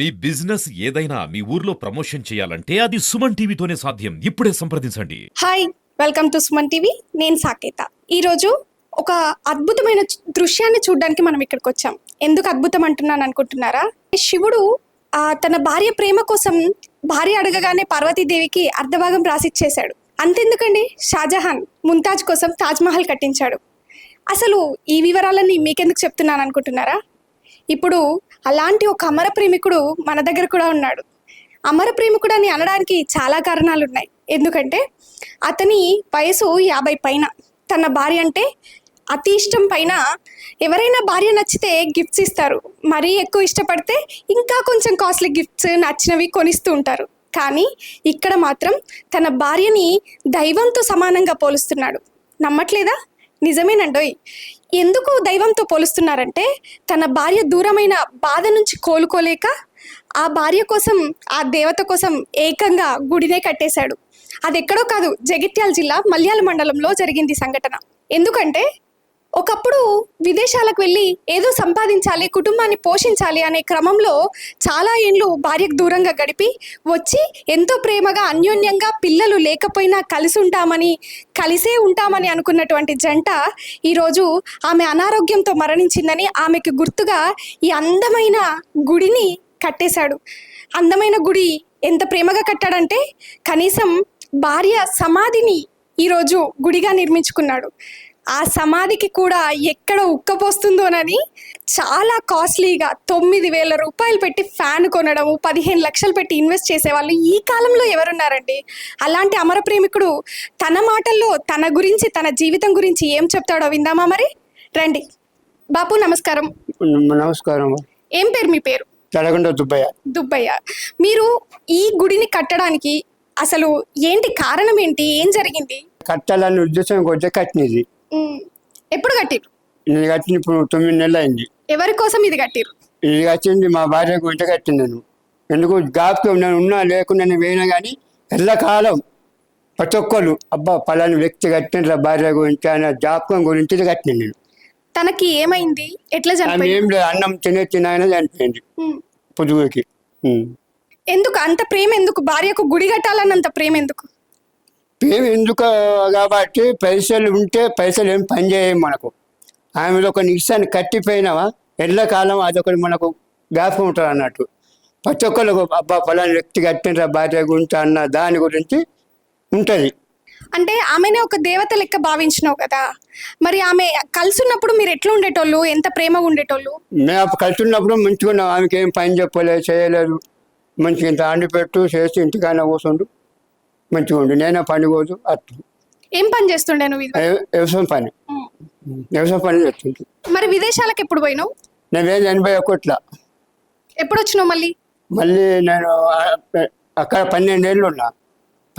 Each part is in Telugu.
మీ బిజినెస్ ఏదైనా మీ ఊర్లో ప్రమోషన్ చేయాలంటే అది సుమన్ టీవీతోనే సాధ్యం. ఇప్పుడే సంప్రదించండి. Hi welcome to Suman TV. నేను సాకేత. ఈరోజు ఒక అద్భుతమైన దృశ్యాన్ని చూడడానికి మనం ఇక్కడికి వచ్చాం. ఎందుకు అద్భుతం అంటున్నాను అనుకుంటున్నారా? శివుడు తన భార్య ప్రేమ కోసం భార్య అడగగానే పార్వతీదేవికి అర్ధభాగం రాసిచ్చేశాడు. అంతెందుకండి? షాజహాన్ ముంతాజ్ కోసం తాజ్మహల్ కట్టించాడు. అసలు ఈ వివరాలన్నీ మీకెందుకు చెప్తున్నాను అనుకుంటున్నారా? ఇప్పుడు అలాంటి ఒక అమర ప్రేమికుడు మన దగ్గర కూడా ఉన్నాడు. అమర ప్రేమికుడు అని అనడానికి చాలా కారణాలు ఉన్నాయి ఎందుకంటే అతని వయసు యాభై పైన. తన భార్య అంటే అతి ఇష్టం పైన ఎవరైనా భార్య నచ్చితే గిఫ్ట్స్ ఇస్తారు. మరీ ఎక్కువ ఇష్టపడితే ఇంకా కొంచెం కాస్ట్లీ గిఫ్ట్స్ నచ్చినవి కొనిస్తూ ఉంటారు. కానీ ఇక్కడ మాత్రం తన భార్యని దైవంతో సమానంగా పోలుస్తున్నాడు. నమ్మట్లేదా? నిజమేనండోయ్. ఎందుకు దైవంతో పోలుస్తున్నారంటే తన భార్య దూరమైన బాధ నుంచి కోలుకోలేక ఆ భార్య కోసం ఆ దేవత కోసం ఏకంగా గుడినే కట్టేశాడు. అది ఎక్కడో కాదు జగిత్యాల జిల్లా మల్యాల మండలంలో జరిగింది సంఘటన. ఎందుకంటే ఒకప్పుడు విదేశాలకు వెళ్ళి ఏదో సంపాదించాలి కుటుంబాన్ని పోషించాలి అనే క్రమంలో చాలా ఏండ్లు భార్యకు దూరంగా గడిపి వచ్చి ఎంతో ప్రేమగా అన్యోన్యంగా పిల్లలు లేకపోయినా కలిసి ఉంటామని కలిసే ఉంటామని అనుకున్నటువంటి జంట ఈరోజు ఆమె అనారోగ్యంతో మరణించిందని ఆమెకు గుర్తుగా ఈ అందమైన గుడిని కట్టేశాడు. అందమైన గుడి ఎంత ప్రేమగా కట్టాడంటే కనీసం భార్య సమాధిని ఈరోజు గుడిగా నిర్మించుకున్నాడు. ఆ సమాధికి కూడా ఎక్కడ ఉక్కపోస్తుందోనని చాలా కాస్ట్లీగా తొమ్మిది వేల రూపాయలు పెట్టి ఫ్యాన్ కొనడము పదిహేను లక్షలు పెట్టి ఇన్వెస్ట్ చేసేవాళ్ళు ఈ కాలంలో ఎవరున్నారండి? అలాంటి అమర ప్రేమికుడు తన మాటల్లో తన గురించి తన జీవితం గురించి ఏం చెప్తాడో విందామా మరి? రండి. బాపు నమస్కారం. నమస్కారం. ఏం పేరు మీ పేరు? తడగండ దుబ్బయ్య. దుబ్బయ్య. మీరు ఈ గుడిని కట్టడానికి అసలు ఏంటి కారణం ఏంటి? ఏం జరిగింది? కట్టాలని ఉద్దేశం కొద్దిగా కట్టినది. ఎప్పుడు కట్టిరు నేను కట్టిన ఇప్పుడు తొమ్మిది నెలలు అయింది. ఎవరి కోసం ఇది కట్టిరు ఇది కట్టింది మా భార్య గురించి కట్టింది నేను. ఎందుకు జ్ఞాపకం నేను ఉన్నా లేకుండా నేను వేయినా కానీ ఎల్లకాలం ప్రతి ఒక్కరు అబ్బా పలాని వ్యక్తి కట్టిన భార్య గురించి అనే జ్ఞాపకం గురించి ఇది కట్టిన నేను. తనకి ఏమైంది? ఎట్లా చనిపోయింది? ఏం లేదు అన్నం తినే తినాయన చనిపోయింది. ఉం. ఎందుకు? అంత ప్రేమ ఎందుకు? భార్యకు గుడి కట్టాలన్నంత ప్రేమ ఎందుకు? మేము ఎందుకు కాబట్టి పైసలు ఉంటే పైసలు ఏం పని చేయము మనకు. ఆమెలో ఒక నిమిషాన్ని కట్టిపోయినావా? ఎల్లకాలం అదొకటి మనకు జ్ఞాపకం ఉంటుంది అన్నట్టు. ప్రతి ఒక్కరికి అబ్బా ఫలాని వ్యక్తి కట్టిన భార్య గురించి అన్న దాని గురించి ఉంటుంది. అంటే ఆమెనే ఒక దేవత లెక్క భావించినావు కదా. మరి ఆమె కలిసి ఉన్నప్పుడు మీరు ఎట్లా ఉండేటోళ్ళు? ఎంత ప్రేమగా ఉండేటోళ్ళు? మేము కలిసి ఉన్నప్పుడు మంచిగా ఉన్నాం ఆమెకి ఏం పని చెప్పలేదు చేయలేదు. మంచిగా ఇంత అండి పెట్టు చేసి ఇంటికైనా కూర్చుండు మంచిగా ఉండు. నేనే పని పోదు అట్టు ఏం పని చేస్తుండే నువ్వు ఇది వ్యవసాయం పని. వ్యవసాయం పని చేస్తుంది మరి విదేశాలకు ఎప్పుడు పోయినావు? నేను ఎనభై ఒకట్లా. ఎప్పుడు వచ్చినావు మళ్ళీ? మళ్ళీ నేను ఆ- అక్కడ పన్నెండేళ్ళు ఉన్నా.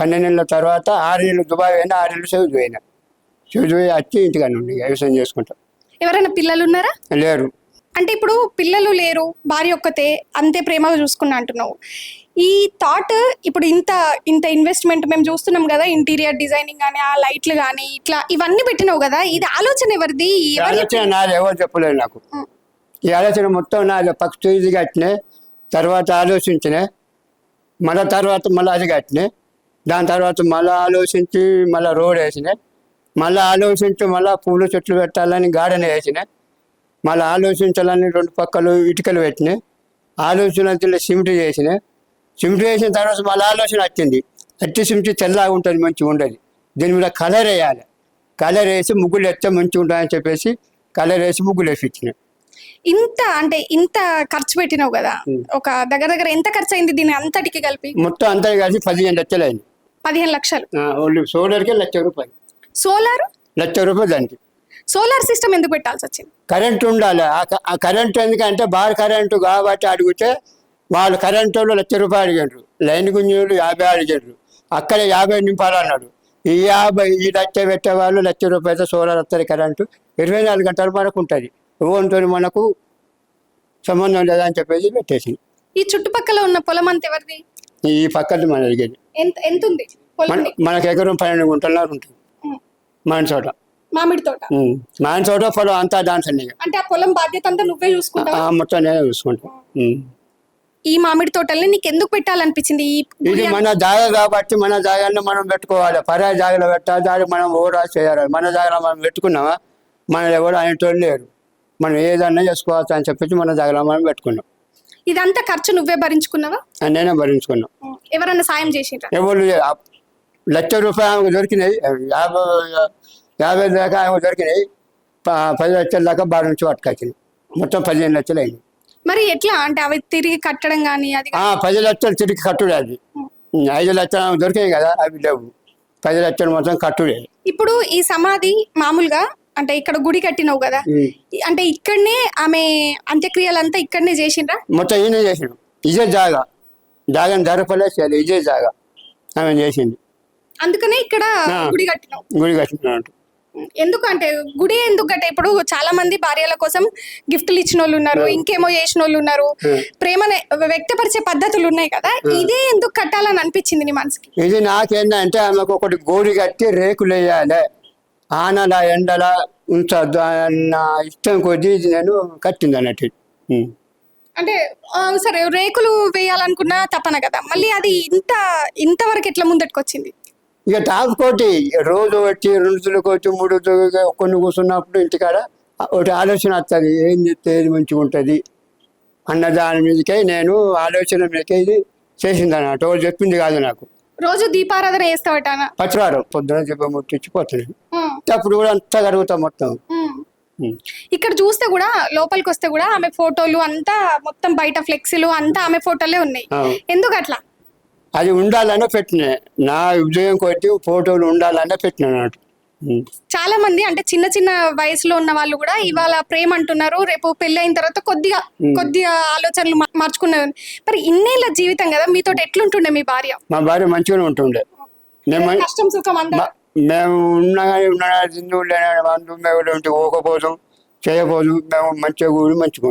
పన్నెండేళ్ళ తర్వాత ఆరేళ్ళు దుబాయ్ పోయినా ఆరేళ్ళు సౌదీ పోయినా. సౌదీ పోయి వచ్చి ఇంటికాడ ఉండి వ్యవసాయం చేసుకుంటా. ఎవరైనా పిల్లలు ఉన్నారా? లేరు. అంటే ఇప్పుడు పిల్లలు లేరు భార్య ఒక్కతే అంతే ప్రేమగా చూసుకున్నా అంటున్నావు. ఈ థాట్ ఇప్పుడు ఇంత ఇంత ఇన్వెస్ట్మెంట్ మేము చూస్తున్నాం కదా ఇంటీరియర్ డిజైనింగ్ కానీ ఆ లైట్లు కానీ ఇట్లా ఇవన్నీ పెట్టినావు కదా ఇది ఆలోచన ఎవరిది? ఆలోచన నాది ఎవరు చెప్పలేదు నాకు. ఈ ఆలోచన మొత్తం నాది పక్ష ఇది కట్టినే తర్వాత ఆలోచించినే మళ్ళా తర్వాత మళ్ళీ అది కట్టినే దాని తర్వాత మళ్ళీ ఆలోచించి మళ్ళీ రోడ్ వేసినాయి మళ్ళీ ఆలోచించి మళ్ళీ పూల చెట్లు పెట్టాలని గార్డెన్ వేసినాయి మళ్ళీ ఆలోచించాలని రెండు పక్కలు ఇటుకలు పెట్టినాయి ఆలోచన సిమెంట్ చేసినాయి సిమెంట్ వేసిన తర్వాత మళ్ళీ ఆలోచన వచ్చింది. అట్టి సిమెంట్ తెల్లగా ఉంటుంది మంచిగా ఉండదు. దీని మీద కలర్ వేయాలి. కలర్ వేసి ముగ్గులు వేస్తే మంచిగా ఉంటుందని చెప్పేసి కలర్ వేసి ముగ్గులు వేసి ఇచ్చిన ఇంత అంటే ఇంత ఖర్చు పెట్టినావు కదా. ఒక దగ్గర దగ్గర ఎంత ఖర్చు అయింది దీని అంతటికి కలిపి? మొత్తం అంతా కలిసి పదిహేను లక్షలు అయింది. పదిహేను లక్షలు. సోలార్కే లక్ష రూపాయలు. సోలార్? లక్ష రూపాయలు దానికి. సోలార్ సిస్టమ్ ఎందుకు పెట్టాల్సి వచ్చింది? కరెంట్ ఉండాలి. ఆ కరెంట్ ఎందుకంటే బార్ కరెంటు కాబట్టి అడిగితే వాళ్ళు కరెంట్ వాళ్ళు లక్ష రూపాయలు అడిగారు లైన్ గుంజులు యాభై అడిగారు అక్కడ యాభై నింపాలన్నాడు. ఈ యాభై ఈ లక్ష పెట్టే వాళ్ళు లక్ష రూపాయలతో సోలార్ వస్తుంది కరెంటు ఇరవై నాలుగు గంటల వరకు ఉంటుంది. ఓన్తో మనకు సంబంధం లేదని చెప్పేసి పెట్టేసి ఈ చుట్టుపక్కల ఉన్న పొలం అంత ఎవరిది? ఈ పక్కన మన అడిగేది ఎంత ఎంత ఉంది పొలం మనకు ఎకరం పన్నెండు గుంటలన్నర ఉంటుంది. మన చోట మామిడి తోట. మన చోట పొలం అంతా డాన్స్ అన్నీ అంటే ఆ పొలం బాధ్యత అంతా నువ్వే చూసుకుంటావా? మొత్తం నేనే చూసుకుంటాం. ఈ మామిడి తోటల్ని నీకు ఎందుకు పెట్టాలనిపించింది? ఈ ఇది మన జాగ కాబట్టి మన జాగాన్ని మనం పెట్టుకోవాలి. పరాయి జాగలో పెట్టాలి దానికి మనం ఓరా చేయాలి. మన జాగలో మనం పెట్టుకున్నామా? మన ఎవరు అనేటోళ్ళు లేరు. మనం ఏదన్నా చేసుకోవచ్చు అని చెప్పేసి మన జాగలో మనం పెట్టుకున్నాం. ఇదంతా ఖర్చు నువ్వే భరించుకున్నావా? అని నేనే భరించుకున్నాం. ఎవరన్నా సాయం చేసిండ్రా? ఎవరు లే- ఆ లక్ష రూపాయలు ఆమెకు దొరికినాయి. యాభై యాభై దాకా ఆమెకు దొరికినాయి. ప- పది లక్షల దాకా బాగా నుంచి పట్టుకొచ్చినాయి మొత్తం పదిహేను లక్షలు అయింది. మరి ఎట్లా? అంటే అవి తిరిగి కట్టడం కానీ అది ఆ, పది లక్షలు తిరిగి కట్టుడే అది ఐదు లక్షలు దొరికాయి కదా అవి లేవు. పది లక్షలు మొత్తం కట్టుడే. ఇప్పుడు ఈ సమాధి మామూలుగా అంటే ఇక్కడ గుడి కట్టినావు కదా అంటే ఇక్కడనే ఆమె అంత్యక్రియలంతా ఇక్కడనే చేసిండ్రా? మొత్తం ఈయన చేసిండు. ఇదే జాగా. జాగాని ధరపలే చేయాలి ఇదే జాగా. ఆమె చేసింది. అందుకనే ఇక్కడ ఆ. గుడి కట్టినావు. గుడి కట్టినట్టు ఎందుకు అంటే గుడి ఎందుకు అంటే ఇప్పుడు చాలా మంది భార్యల కోసం గిఫ్ట్లు ఇచ్చిన వాళ్ళు ఉన్నారు ఇంకేమో చేసిన వాళ్ళు ఉన్నారు ప్రేమని వ్యక్తపరిచే పద్ధతులు ఉన్నాయి కదా? ఇదే ఎందుకు కట్టాలని అనిపించింది నీ మనసుకి? ఇది నాకేంటంటే ఆమెకు ఒకటి గోడి కట్టి రేకులు వేయాలి. ఆనల ఎండల ఉంచొద్దు అన్న ఇష్టం కొద్దీ ఇది నేను కట్టింది అన్నట్టు. అంటే సరే రేకులు వేయాలనుకున్నా తపన కదా? మళ్ళీ అది ఇంత ఇంతవరకు ఎట్లా ముందటికి వచ్చింది ఇక తాపుకోటి రోజు వచ్చి రెండు రోజులకు వచ్చి మూడు కొన్ని కూర్చున్నప్పుడు ఇంటికాడ ఒకటి ఆలోచన వస్తుంది ఏం చెప్తే ఏది మంచిగా ఉంటుంది? అన్న దాని మీదకే నేను ఆలోచన మీదకే ఇది చేసింది అన్నట్టు ఎవరు చెప్పింది కాదు నాకు. రోజు దీపారాధన చేస్తావటానా? పచ్చివారం పొద్దున చెప్ప ముట్టించిపోతున్నాను అప్పుడు కూడా అంతా కరుగుతా మొత్తం. ఇక్కడ చూస్తే కూడా లోపలికి వస్తే కూడా ఆమె ఫోటోలు అంతా మొత్తం బయట ఫ్లెక్సీలు అంతా ఆమె ఫోటోలే ఉన్నాయి. ఎందుకు అట్లా అది ఉండాలనే పెట్టిన. నా ఉద్యోగం కొట్టి ఫోటోలు ఉండాలనే పెట్టిన అన్నట్టు ఉం. చాలా మంది అంటే చిన్న చిన్న వయసులో ఉన్న వాళ్ళు కూడా ఇవాళ ప్రేమ అంటున్నారు రేపు పెళ్ళి అయిన తర్వాత కొద్దిగా కొద్దిగా ఆలోచనలు మార్చుకున్నారు. మరి ఇన్నేళ్ళ జీవితం కదా మీతో ఎట్లుంటుండే మీ భార్య? మా భార్య మంచిగానే ఉంటుండే. కష్టం సుఖం అంతా? మేము ఉన్నా ఉన్నా హిందువులు లేని వాళ్ళు మేము ఉంటే పోకపోదు చేయకపోదు మేము మంచిగా కూడి మంచిగా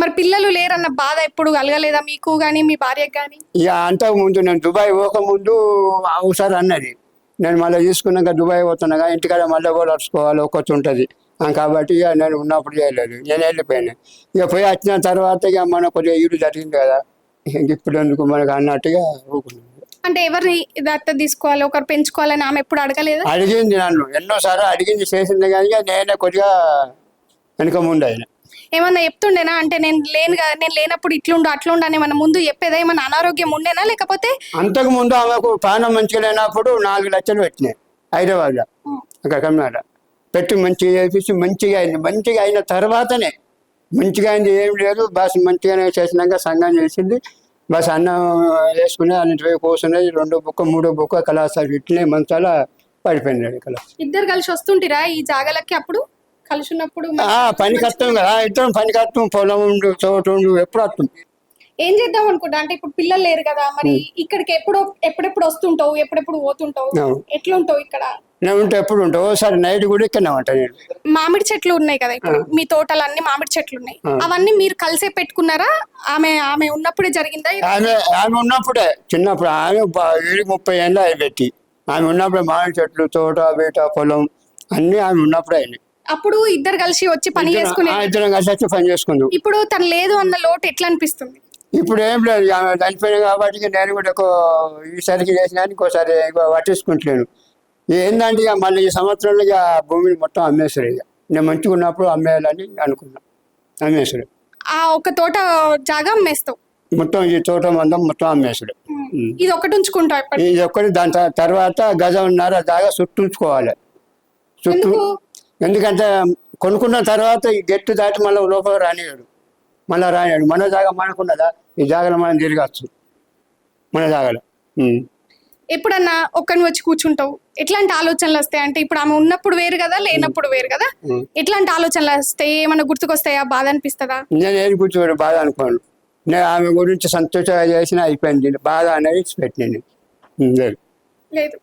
మరి పిల్లలు లేరన్న బాధ ఎప్పుడు కలగలేదా మీకు గానీ మీ భార్యకు గానీ? ఇక అంతకు ముందు నేను దుబాయ్ పోకముందు ఒకసారి అన్నది. నేను మళ్ళీ తీసుకున్నాక దుబాయ్ పోతున్నాగా ఇంటికాడ మళ్ళీ కూడా నడుచుకోవాలి ఒక్కటి ఉంటుంది. కాబట్టి ఇక నేను ఉన్నప్పుడు చేయలేదు. నేను వెళ్ళిపోయాను. ఇక పోయి వచ్చిన తర్వాత ఇక మన కొద్దిగా ఇల్లు జరిగింది కదా. ఇంక ఇప్పుడు ఎందుకు మనకు అన్నట్టుగా ఊరుకున్నాను. అంటే ఎవరిని దత్త తీసుకోవాలి ఒకరు పెంచుకోవాలని ఆమె ఎప్పుడు అడగలేదా? అడిగింది నన్ను. ఎన్నోసార్లు అడిగింది చేసింది కానీ నేనే కొద్దిగా వెనుక ముందు అయినా. ఏమన్నా చెప్తుండేనా? అంటే నేను లేను కదా నేను లేనప్పుడు ఇట్లుండు అట్లుండు అని మన ముందు చెప్పేదా? ఏమన్నా అనారోగ్యం ఉండేనా? లేకపోతే అంతకు ముందు ఆమెకు ప్రాణం మంచిగా లేనప్పుడు నాలుగు లక్షలు పెట్టినాయి హైదరాబాద్లో అక్కడ పెట్టి మంచిగా చేపించి మంచిగా అయింది. మంచిగా అయిన తర్వాతనే మంచిగా అయింది ఏం లేదు. బస్ మంచిగానే చేసినాక సంఘం చేసింది. బస్ అన్నం వేసుకుని అన్నింటి కూర్చున్నది రెండో బుక్క మూడో బుక్క కళాశాల ఇట్లనే మంచాల పడిపోయినాడు కళ ఇద్దరు కలిసి వస్తుంటిరా ఈ జాగలకి అప్పుడు? కలిసి ఉన్నప్పుడు పని కష్టం కదా. ఇద్దరం పని కష్టం. పొలం ఉండు చోటు ఉండు ఎప్పుడు వస్తుంది ఏం చేద్దాం అనుకుంటా? అంటే ఇప్పుడు పిల్లలు లేరు కదా మరి ఇక్కడికి ఎప్పుడు ఎప్పుడెప్పుడు వస్తుంటావు? ఎప్పుడెప్పుడు పోతుంటావు. ఎట్లుంటావు ఇక్కడ? నేను ఉంటే ఎప్పుడు ఉంటావు? ఓసారి నైట్ కూడా ఇక్కడనే ఉంటా నేను. మామిడి చెట్లు ఉన్నాయి కదా ఇప్పుడు. మీ తోటలు అన్ని మామిడి చెట్లు ఉన్నాయి. అవన్నీ మీరు కలిసే పెట్టుకున్నారా? ఆమె ఆమె ఉన్నప్పుడే జరిగిందా? ఆమె ఆమె ఉన్నప్పుడే చిన్నప్పుడు. ఆమె ఏడు ముప్పై ఏళ్ళు అవి పెట్టి. ఆమె ఉన్నప్పుడే మామిడి చెట్లు తోట బీట పొలం అన్నీ ఆమె ఉన్నప్పుడే అయినాయి. అప్పుడు ఇద్దరు కలిసి వచ్చి పని చేసుకునే ఇద్దరం కలిసి వచ్చి పని చేసుకుందాం. ఇప్పుడు తను లేదు అన్న లోటు ఎట్లా అనిపిస్తుంది ఇప్పుడు ఏం లేదు ఆమె చనిపోయింది కాబట్టి నేను కూడా ఒక ఈసారికి చేసినా ఇంకోసారి ఇక పట్టించుకుంటలేను. ఏంటంటే ఇక మళ్ళీ ఈ సంవత్సరంలో ఇక భూమిని మొత్తం అమ్మేస్తారు ఇక నేను మంచిగా ఉన్నప్పుడు అమ్మేయాలని అనుకున్నా. అమ్మేసాడు ఆ ఒక తోట జాగా అమ్మేస్తావు. మొత్తం ఈ తోట మందం మొత్తం అమ్మేసాడు ఉం. ఇది ఒకటి ఉంచుకుంటావు ఎప్పటి ఇది ఒక్కటి దాని తర్వాత గజంన్నర దాకా చుట్టుంచుకోవాలి. చుట్టూ ఎందుకు? ఎందుకంటే కొనుక్కున్న తర్వాత ఈ గెట్టు దాటి మళ్ళీ లోపల రానియాడు మళ్ళీ రానియాడు మన జాగా మనకున్నదా? ఈ జాగాలో మనం తిరగచ్చు. మన జాగాలో. ఎప్పుడన్నా ఒక్కని వచ్చి కూర్చుంటావు? ఎట్లాంటి ఆలోచనలు వస్తాయి? అంటే ఇప్పుడు ఆమె ఉన్నప్పుడు వేరు కదా లేనప్పుడు వేరు కదా. ఎట్లాంటి ఆలోచనలు వస్తాయి? ఏమన్నా గుర్తుకొస్తాయా? బాధ అనిపిస్తుందా? నేను ఏది కూర్చోడు బాధ అనుకోను. నేను ఆమె గురించి సంతోషంగా చేసిన అయిపోయింది. బాధ అనేది పెట్టినాను లేదు. లేదు.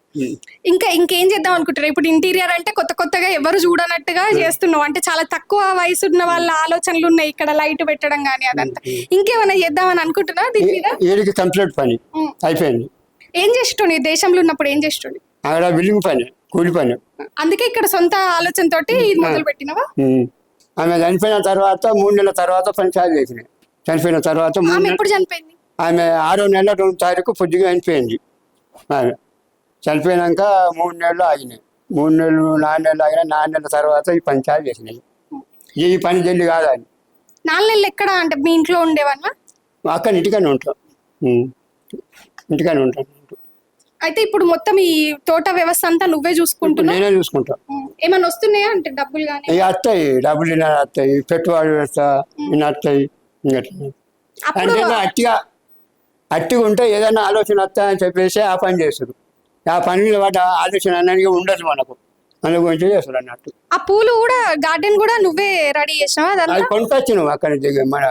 ఇంకా ఇంకేం చేద్దాం అనుకుంటారు? ఇప్పుడు ఇంటీరియర్ అంటే కొత్త కొత్తగా ఎవరు చూడనట్టుగా చేస్తున్నావు. అంటే చాలా తక్కువ వయసు ఉన్న వాళ్ళ ఆలోచనలు ఉన్నాయి ఇక్కడ లైట్ పెట్టడం కానీ అదంతా. ఇంకేమైనా చేద్దామని అనుకుంటున్నా దీని మీద? కంప్లీట్ పని. అయిపోయింది. ఏం చేస్తుండే? దేశంలో ఉన్నప్పుడు ఏం చేస్తుండే? అక్కడ బిల్డింగ్ పని కూలి పని. అందుకే ఇక్కడ సొంత ఆలోచనతోటి ఇది మొదలు పెట్టినవా. ఆమె చనిపోయిన తర్వాత మూడు నెలల తర్వాత పని చాలు చేసిన చనిపోయిన తర్వాత ఆమె ఎప్పుడు చనిపోయింది? ఆమె ఆరో నెల రెండు తారీఖు పొద్దుగా చనిపోయింది. ఆమె. చనిపోయినాక మూడు నెలలు ఆగినాయి. మూడు నెలలు నాలుగు నెలలు ఆగినాయి నాలుగు నెలల తర్వాత ఈ పంచాయతీ చేసినాయి. ఈ పని జల్లి కాదని. నాలుగు నెలలు ఎక్కడ అంటే మీ ఇంట్లో ఉండేవన్నా అక్కడ ఇంటికానే ఉంటాం. ఇంటికానే ఉంటాం. అయితే ఇప్పుడు మొత్తం ఈ తోట వ్యవస్థ అంతా నువ్వే చూసుకుంటున్నావు? నేనే చూసుకుంటాం. ఏమన్నా వస్తున్నాయా అంటే డబ్బులు కానీ ఇక వస్తాయి. డబ్బులు ఇలా వస్తాయి. పెట్టుబడి పెడతా ఇన్ని వస్తాయి. అంటే అట్టిగా అట్టిగా ఉంటే ఏదైనా ఆలోచన వస్తాయని చెప్పేసి ఆ పని చేస్తారు ఆ పని వాటి ఆలోచన అనేది ఉండదు మనకు. మన గురించి చేస్తారు అన్నట్టు. ఆ పూలు కూడా గార్డెన్ కూడా నువ్వే రెడీ చేసినావా అది అదంతా కొనుకొచ్చినాం అక్కడి నుంచి మన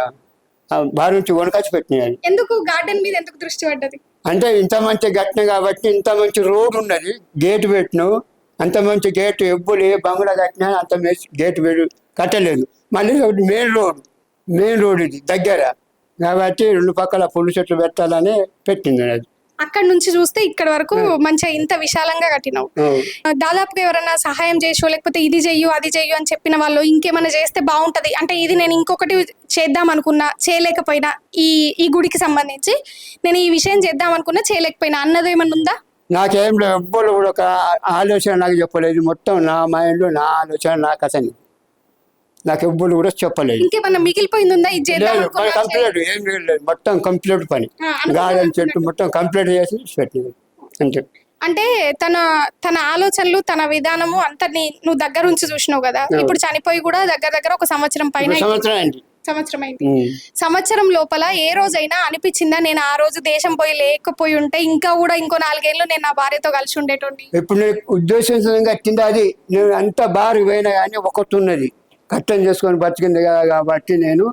బారి నుంచి కొనుకొచ్చి పెట్టినాయి ఎందుకు గార్డెన్ మీద ఎందుకు దృష్టి పడ్డది? అంటే ఇంత మంచి గట్టిన కాబట్టి ఇంత మంచి రోడ్ ఉన్నది గేట్ పెట్టినావు. అంత మంచి గేట్ ఎవ్వరు ఏ బంగ్లా కట్టినా అంత మంచి గేట్ పెడు కట్టలేదు. మళ్ళీ ఒకటి మెయిన్ రోడ్ మెయిన్ రోడ్ ఇది దగ్గర. కాబట్టి రెండు పక్కల పుల్లు చెట్లు పెట్టాలని పెట్టింది అది. అక్కడ నుంచి చూస్తే ఇక్కడ వరకు మంచిగా ఇంత విశాలంగా కట్టినావు. దాదాపుగా ఎవరైనా సహాయం చేసో లేకపోతే ఇది చెయ్యు అది చెయ్యు అని చెప్పిన వాళ్ళు ఇంకేమైనా చేస్తే బాగుంటది. అంటే ఇది నేను ఇంకొకటి చేద్దాం అనుకున్నా చేయలేకపోయినా ఈ ఈ గుడికి సంబంధించి నేను ఈ విషయం చేద్దాం అనుకున్నా చేయలేకపోయినా. అన్నది ఏమన్నా ఉందా? నాకేం లేదు ఎవ్వరు కూడా ఒక ఆలోచన నాకు చెప్పలేదు. మొత్తం నా మైండ్ నా ఆలోచన నాకు అతని నాకు ఎవ్వరు కూడా చెప్పలేదు. ఇంకేమన్నా మిగిలిపోయింది ఉందా ఇది చేద్దాం లేదు అనుకున్నా కంప్లీట్ ఏం లేదు మొత్తం కంప్లీట్ పని. గార్డెన్ చెట్టు మొత్తం కంప్లీట్ చేసి పెట్టింది. అంతే. అంటే తన తన ఆలోచనలు తన విధానము అంతా నీ నువ్వు దగ్గర ఉంచి చూసినావు కదా. ఇప్పుడు చనిపోయి కూడా దగ్గర దగ్గర ఒక సంవత్సరం పైన ఇప్పుడు సంవత్సరం అయింది సంవత్సరం అయింది. ఉమ్. సంవత్సరం లోపల ఏ రోజైనా అనిపించిందా? నేను ఆ రోజు దేశం పోయి లేకపోయి ఉంటే ఇంకా కూడా ఇంకో నాలుగేళ్ళు నేను నా భార్యతో కలిసి ఉండేటోని ఇప్పుడు నేను ఉద్దేశించడం కట్టింది అది నేను అంత బారు పోయినా కానీ ఒకటి ఉన్నది. కట్టం చేసుకొని బతికింది కదా కాబట్టి నేను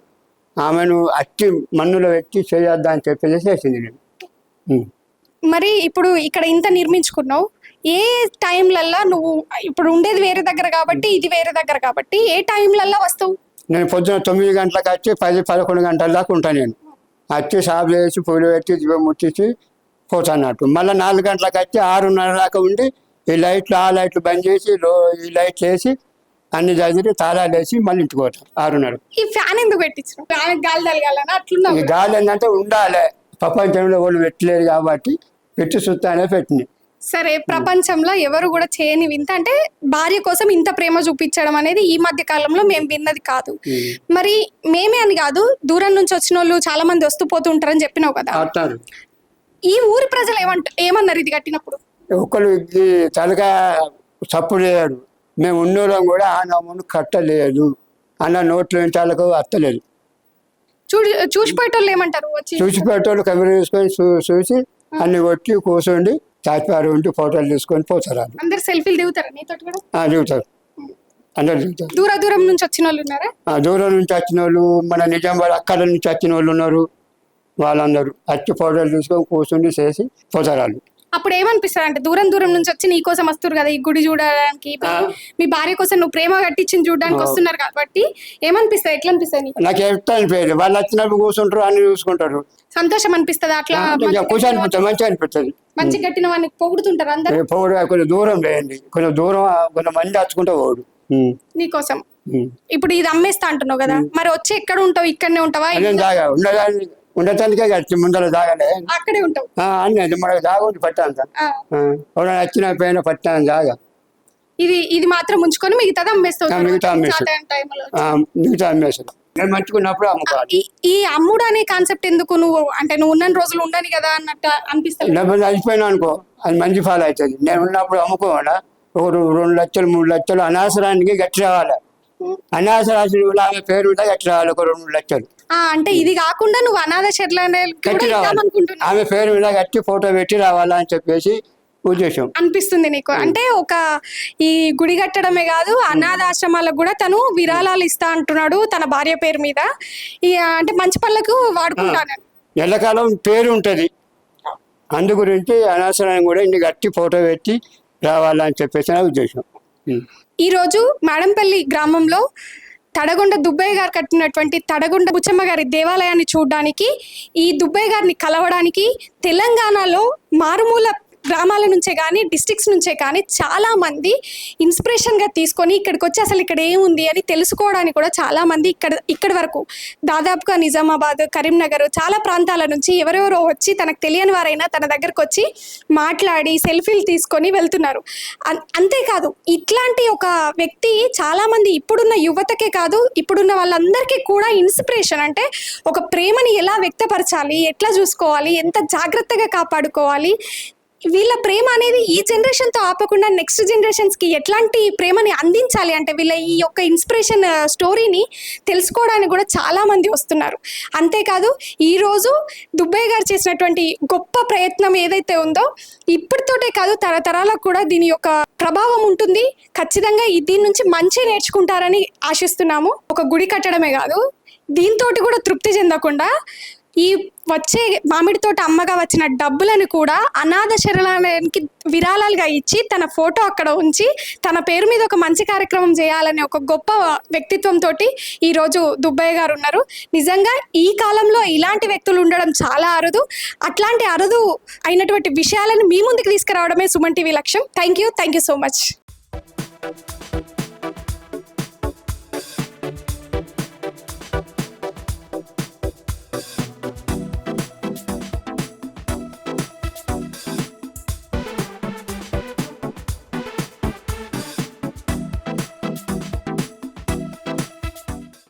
ఆమెను అట్టి మన్నులో పెట్టి చేయొద్దా అని చెప్పేసి చేసింది నేను. మరి ఇప్పుడు ఇక్కడ ఇంత నిర్మించుకున్నావు ఏ టైంలల్లా నువ్వు ఇప్పుడు ఉండేది వేరే దగ్గర కాబట్టి ఇది వేరే దగ్గర కాబట్టి ఏ టైంలల్లా వస్తావు? నేను పొద్దున తొమ్మిది గంటలకు వచ్చి పది పదకొండు గంటల దాకా ఉంటాను నేను. వచ్చి సాపు చేసి పూలు పెట్టి దీపం ముట్టించి పోతాన్నట్టు. మళ్ళీ నాలుగు గంటలకు వచ్చి ఆరున్నర దాకా ఉండి ఈ లైట్లు ఆ లైట్లు బంద్ చేసి ఈ లైట్లు వేసి అన్ని చదివి తాళాలు వేసి మళ్ళీ ఇంటికి పోతాం. ఆరున్నర. ఈ ఫ్యాన్ ఎందుకు పెట్టించు ఫ్యాన్ గాలి తలగాలని అట్లున్నావు ఈ గాలి ఏంటంటే ఉండాలి. ప్రపంచంలో వాళ్ళు పెట్టలేరు కాబట్టి పెట్టి సుత్తానే పెట్టింది. సరే ప్రపంచంలో ఎవరు కూడా చేయని వింత అంటే భార్య కోసం ఇంత ప్రేమ చూపించడం అనేది ఈ మధ్య కాలంలో మేము విన్నది కాదు. మరి మేమే అని కాదు దూరం నుంచి వచ్చిన వాళ్ళు చాలా మంది వస్తూ పోతూ ఉంటారని చెప్పినావు కదా. ఈ ఊరి ప్రజలు ఏమంట ఏమన్నారు ఇది కట్టినప్పుడు? ఒకరు ఈ తలక చప్పుడు చేయడు మేము ఉన్నోళ్ళం కూడా ఆ నమ్మును కట్టలేదు. అన్న నోట్లో ఇంటాలకు అత్తలేదు. చూడు చూసిపోయేటోళ్ళు ఏమంటారు వచ్చి? చూసి కెమెరా తీసుకొని చూసి అన్ని కొట్టి కూర్చోండి చాచిపారు ఉండి ఫోటోలు తీసుకొని పోతారు వాళ్ళు. అందరు సెల్ఫీలు దిగుతారు నీతో కూడా? ఆ, దిగుతారు. అందరు దిగుతారు. దూర దూరం నుంచి వచ్చిన వాళ్ళు ఉన్నారా? ఆ, దూరం నుంచి వచ్చిన వాళ్ళు మన నిజామాబాద్ అక్కడ నుంచి వచ్చిన వాళ్ళు ఉన్నారు. వాళ్ళందరూ వచ్చి ఫోటోలు తీసుకొని కూర్చుండి చేసి పోతారు వాళ్ళు. అప్పుడు ఏమనిపిస్తుంది అంటే దూరం దూరం నుంచి వచ్చి నీ కోసం వస్తారు కదా ఈ గుడి చూడడానికి మీ- భార్య కోసం నువ్వు ప్రేమ కట్టించింది చూడడానికి వస్తున్నారు కాబట్టి ఏమనిపిస్తుంది? ఎట్లా అనిపిస్తుంది నీకు ఎంత అనిపించదు వాళ్ళు వచ్చినప్పుడు కూర్చుంటారు అన్ని చూసుకుంటారు. సంతోషం అనిపిస్తుంది అట్లా? కూర్చొని అనిపిస్తుంది మంచిగా అనిపిస్తుంది. మంచి కట్టిన వాడిని పొగుడుతుంటారు అందరు? పోడు కొంచెం దూరం లేండి కొంచెం దూరం కొంతమంది వచ్చుకుంటే పోడు. ఉమ్, నీకోసం. ఇప్పుడు ఇది అమ్మేస్తా అంటున్నావు కదా మరి వచ్చి ఎక్కడ ఉంటావు? ఇక్కడనే ఉంటావా? ఉండటానికే కట్టి ముందర దాగలే అక్కడే ఉంటావు. ఆ, అన్నీ మనకు దాగా ఉంది పట్టాంత ఆ. ఎవరైనా వచ్చిన పైన పట్టాను దాగా. ఇది ఇది మాత్రం ఉంచుకొని మిగతాది అమ్మేస్తావు మిగతా మిగతా అమ్మేసాను నేను మంచుకున్నప్పుడు అమ్ముకోవాలి ఈ- అమ్ముడు అనే కాన్సెప్ట్ ఎందుకు? నువ్వు అంటే నువ్వు ఉన్న రోజులు ఉండని కదా అన్నట్టు అనిపిస్తుంది. డబ్బులు అయిపోయినా అనుకో అది మంచి ఫాల్ అవుతుంది. నేను ఉన్నప్పుడు అమ్ముకోవాలా? ఒక రెండు లక్షలు మూడు లక్షలు అనవసరానికి గట్టి రావాలి? అనవసరాలు ఆమె పేరు ఉంటే గట్టి రావాలి ఒక రెండు లక్షలు. అంటే ఇది కాకుండా నువ్వు అనాథ షెడ్ల గట్టి రావాలి. అనుకుంటున్నావు ఆమె పేరు మీద ఫోటో పెట్టి రావాలా అని చెప్పేసి ఉద్దేశం. అనిపిస్తుంది నీకు? అంటే ఒక ఈ గుడి కట్టడమే కాదు అనాథాశ్రమాలకు కూడా తను విరాళాలు ఇస్తా అంటున్నాడు తన భార్య పేరు మీద. ఈ అంటే మంచి పళ్ళకు వాడుకుంటాను. ఎల్లకాలం పేరు ఉంటుంది. అందు గురించి అనవసరం కూడా ఇన్ని గట్టి ఫోటో పెట్టి రావాలని చెప్పేసి నా ఉద్దేశం. ఈరోజు మేడంపల్లి గ్రామంలో తడగొండ దుబ్బయ్య గారు కట్టినటువంటి తడగొండ బుచ్చమ్మ గారి దేవాలయాన్ని చూడడానికి ఈ దుబ్బయ్య గారిని కలవడానికి తెలంగాణలో మారుమూల గ్రామాల నుంచే కానీ డిస్ట్రిక్ట్స్ నుంచే కానీ చాలామంది ఇన్స్పిరేషన్గా తీసుకొని ఇక్కడికి వచ్చి అసలు ఇక్కడ ఏముంది అని తెలుసుకోవడానికి కూడా చాలామంది ఇక్కడ ఇక్కడి వరకు. దాదాపుగా నిజామాబాద్ కరీంనగర్ చాలా ప్రాంతాల నుంచి ఎవరెవరో వచ్చి తనకు తెలియని వారైనా తన దగ్గరకు వచ్చి మాట్లాడి సెల్ఫీలు తీసుకొని వెళ్తున్నారు. అన్- అంతేకాదు ఇట్లాంటి ఒక వ్యక్తి చాలామంది ఇప్పుడున్న యువతకే కాదు ఇప్పుడున్న వాళ్ళందరికీ కూడా ఇన్స్పిరేషన్ అంటే ఒక ప్రేమని ఎలా వ్యక్తపరచాలి ఎట్లా చూసుకోవాలి ఎంత జాగ్రత్తగా కాపాడుకోవాలి వీళ్ళ ప్రేమ అనేది ఈ జనరేషన్తో ఆపకుండా నెక్స్ట్ జనరేషన్స్కి ఎట్లాంటి ప్రేమని అందించాలి? అంటే వీళ్ళ ఈ యొక్క ఇన్స్పిరేషన్ స్టోరీని తెలుసుకోవడానికి కూడా చాలా మంది వస్తున్నారు. అంతేకాదు ఈరోజు దుబ్బయ్య గారు చేసినటువంటి గొప్ప ప్రయత్నం ఏదైతే ఉందో ఇప్పటితోటే కాదు తరతరాలకు కూడా దీని యొక్క ప్రభావం ఉంటుంది. ఖచ్చితంగా దీని నుంచి మంచి నేర్చుకుంటారని ఆశిస్తున్నాము. ఒక గుడి కట్టడమే కాదు దీంతో కూడా తృప్తి చెందకుండా ఈ వచ్చే మామిడి తోట అమ్మగా వచ్చిన డబ్బులను కూడా అనాథ శరణాలయానికి విరాళాలుగా ఇచ్చి తన ఫోటో అక్కడ ఉంచి తన పేరు మీద ఒక మంచి కార్యక్రమం చేయాలనే ఒక గొప్ప వ్యక్తిత్వంతో ఈరోజు దుబ్బయ్య గారు ఉన్నారు. నిజంగా ఈ కాలంలో ఇలాంటి వ్యక్తులు ఉండడం చాలా అరుదు. అట్లాంటి అరుదు అయినటువంటి విషయాలను మీ ముందుకు తీసుకురావడమే సుమన్ టీవీ లక్ష్యం. Thank you thank you so much